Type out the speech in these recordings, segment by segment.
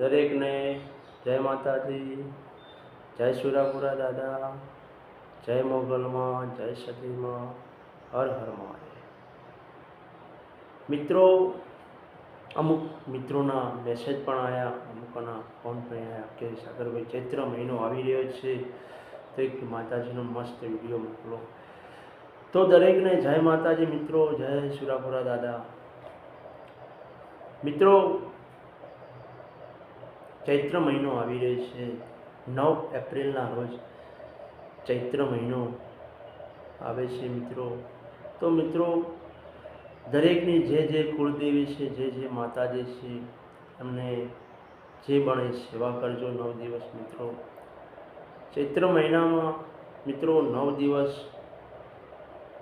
દરેકને જય માતાજી, જય સુરાપુરા દાદા, જય મોગલમાં, જય સતીમાં, હર હર મહાદેવ. મિત્રો, અમુક મિત્રોના મેસેજ પણ આવ્યા અમુકના ફોન પણ આવ્યા કે સાગરભાઈ ચૈત્ર મહિનો આવી રહ્યો છે, તો એક માતાજીનો મસ્ત વીડિયો મોકલો. તો દરેકને જય માતાજી મિત્રો, જય સુરાપુરા દાદા. મિત્રો ચૈત્ર મહિનો આવી રહ્યો છે. નવ એપ્રિલના રોજ ચૈત્ર મહિનો આવે છે મિત્રો. તો મિત્રો, દરેકની જે જે કુળદેવી છે, જે જે માતાજી છે, એમને જે બને સેવા કરજો નવ દિવસ મિત્રો. ચૈત્ર મહિનામાં મિત્રો નવ દિવસ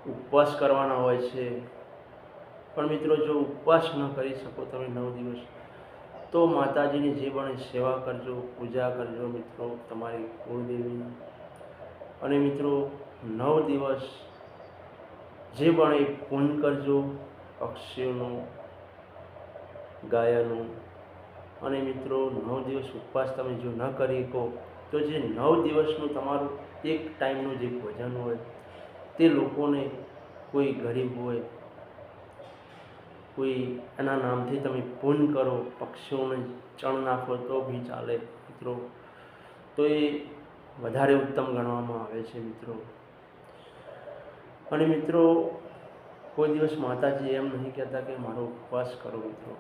ઉપવાસ કરવાના હોય છે. પણ મિત્રો, જો ઉપવાસ ન કરી શકો તમે નવ દિવસ તો માતાજીની જે બને સેવા કરજો, પૂજા કરજો મિત્રો, તમારી કુળદેવીની. અને મિત્રો, નવ દિવસ જે પણ એ પૂન કરજો પક્ષીઓનું ગાયનું. અને મિત્રો, નવ દિવસ ઉપવાસ તમે જો ન કરી શકો, તો જે નવ દિવસનું તમારું એક ટાઈમનું જે ભોજન હોય, તે લોકોને કોઈ ગરીબ હોય કોઈ એના નામથી તમે પૂન કરો, પક્ષીઓને ચણ નાખો તો બી ચાલે મિત્રો. તો એ વધારે ઉત્તમ ગણવામાં આવે છે મિત્રો. અને મિત્રો, કોઈ દિવસ માતાજી એમ નહીં કહેતા કે મારો ઉપવાસ કરો મિત્રો.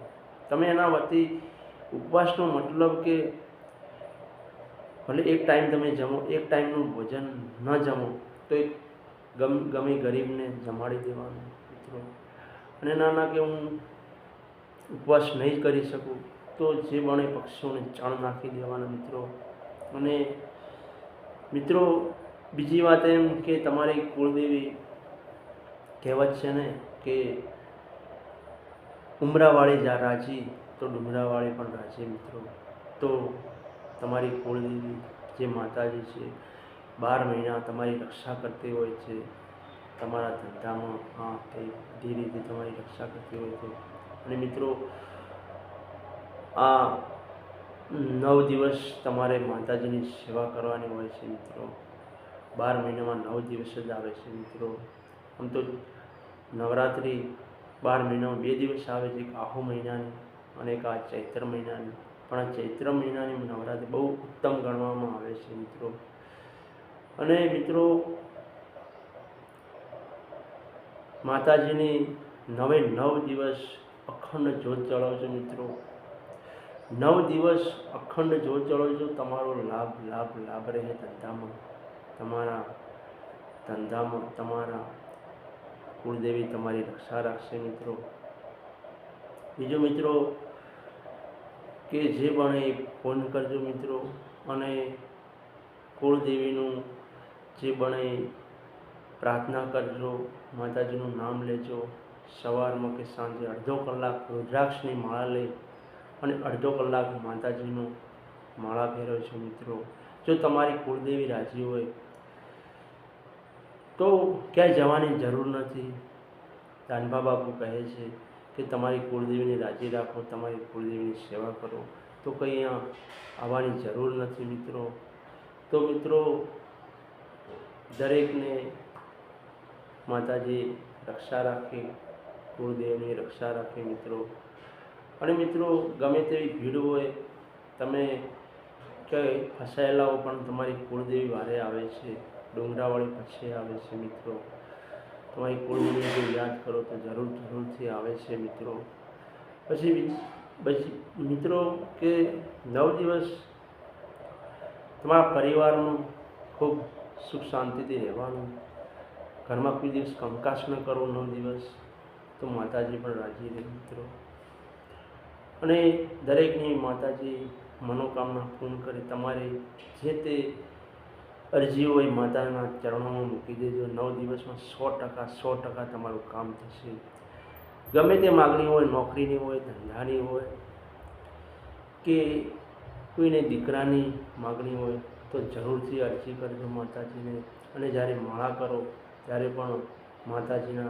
તમે એના વતી ઉપવાસનો મતલબ કે ભલે એક ટાઈમ તમે જમો, એક ટાઈમનું ભોજન ન જમો, તો એક ગમ ગમે ગરીબને જમાડી દેવાનું મિત્રો. અને ના ના કે હું ઉપવાસ નહીં કરી શકું, તો જે બને પક્ષીઓને ચણ નાખી દેવાના મિત્રો. અને મિત્રો, બીજી વાત એમ કે તમારી કુળદેવી કહેવત છે ને કે ઉમરાવાળી જા રાજી, તો ડુમરાવાળી પણ રાજી મિત્રો. તો તમારી કુળદેવી જે માતાજી છે, બાર મહિના તમારી રક્ષા કરતી હોય છે તમારા ધંધામાં, હા, તે બધી રીતે તમારી રક્ષા કરતી હોય છે. અને મિત્રો, આ નવ દિવસ તમારે માતાજીની સેવા કરવાની હોય છે મિત્રો. બાર મહિનામાં નવ દિવસ જ આવે છે મિત્રો. આમ તો નવરાત્રિ બાર મહિનામાં બે દિવસ આવે છે, એક આહો મહિનાની અને એક આ ચૈત્ર મહિનાની. પણ આ ચૈત્ર મહિનાની નવરાત્રિ બહુ ઉત્તમ ગણવામાં આવે છે મિત્રો. અને મિત્રો માતાજીની નવે નવ દિવસ અખંડ જ્યોત જળાવજો મિત્રો. નવ દિવસ અખંડ જ્યોત ચડાવજો, તમારો લાભ લાભ લાભ રહે ધંધામાં. તમારા ધંધામાં તમારા કુળદેવી તમારી રક્ષા રાખશે મિત્રો. બીજો મિત્રો, કે જે બને એ ફોન કરજો મિત્રો, અને કુળદેવીનું જે બને પ્રાર્થના કરજો, માતાજીનું નામ લેજો. સવારમાં કે સાંજે અડધો કલાક રુદ્રાક્ષની માળા લઈ અને અડધો કલાક માતાજીનું માળા ફેરવજો મિત્રો. જો તમારી કુળદેવી રાજી હોય, તો ક્યાંય જવાની જરૂર નથી. દાનભા બાપુ કહે છે કે તમારી કુળદેવીને રાજી રાખો, તમારી કુળદેવીની સેવા કરો. તો કંઈ આવવાની જરૂર નથી મિત્રો. તો મિત્રો, દરેકને માતાજી રક્ષા રાખે કુળદેવની રક્ષા રાખે મિત્રો. અને મિત્રો, ગમે તેવી ભીડ હોય, તમે ક્યાંય ફસાયેલા હો પણ તમારી કુળદેવી વારે આવે છે, ડુંગરાવાળી પછી આવે છે મિત્રો. તમારી કુળદેવી યાદ કરો તો જરૂર જરૂરથી આવે છે મિત્રો. પછી પછી મિત્રો કે નવ દિવસ તમારા પરિવારનું ખૂબ સુખ શાંતિથી રહેવાનું. ઘરમાં કોઈ દિવસ કંકાસ ન કરો નવ દિવસ, તો માતાજી પણ રાજી રહે મિત્રો. અને દરેકની માતાજી મનોકામના પૂર્ણ કરે. તમારે જે તે અરજી હોય માતાના ચરણોમાં મૂકી દેજો. નવ દિવસમાં સો ટકા સો ટકા તમારું કામ થશે. ગમે તે માગણી હોય, નોકરીની હોય, ધંધાની હોય, કે કોઈને દીકરાની માગણી હોય, તો જરૂરથી અરજી કરજો માતાજીને. અને જ્યારે માળા કરો ત્યારે પણ માતાજીના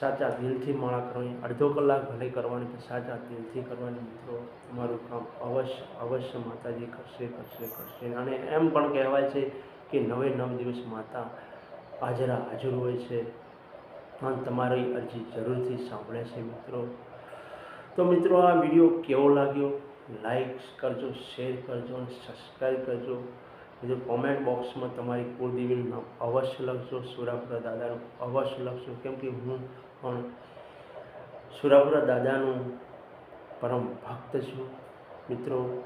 સાચા દિલથી માળા કરવાની, અડધો કલાક ભલે કરવાની, પણ સાચા દિલથી કરવાની મિત્રો તમારું કામ અવશ્ય અવશ્ય માતાજી કરશે કરશે કરશે. અને એમ પણ કહેવાય છે કે નવે નવ દિવસ માતા હાજરા હાજર હોય છે. અને તમારી અરજી જરૂરથી સાંભળે છે મિત્રો. તો મિત્રો, આ વીડિયો કેવો લાગ્યો? લાઈક કરજો, શેર કરજો અને સબસ્ક્રાઈબ કરજો. બીજું કોમેન્ટ બોક્સમાં તમારી કુળદેવીનું નામ અવશ્ય લખજો, સુરાપુરા દાદાનું અવશ્ય લખજો, કેમ કે હું પણ સુરાપુરા દાદાનું પરમ ભક્ત છું, મિત્રો.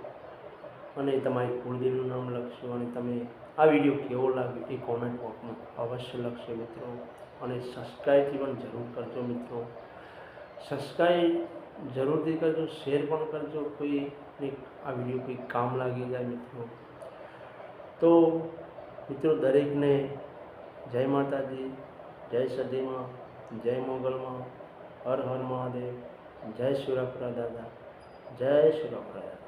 અને તમારી કુળદેવીનું નામ લખશો અને તમે આ વીડિયો કેવો લાગ્યો એ કોમેન્ટ બોક્સમાં અવશ્ય લખશો મિત્રો. અને સબસ્ક્રાઈબથી પણ જરૂર કરજો, મિત્રો. સબસ્ક્રાઈબ જરૂરથી કરજો શેર પણ કરજો. કોઈ આ વીડિયો કોઈ કામ લાગી જાય, મિત્રો. તો મિત્રો દરેકને જય માતાજી, જય સદીમાં જય મોગલમાં, હર હર મહાદેવ, જય સુરાપુરા દાદા જય સુરાપુરા દાદા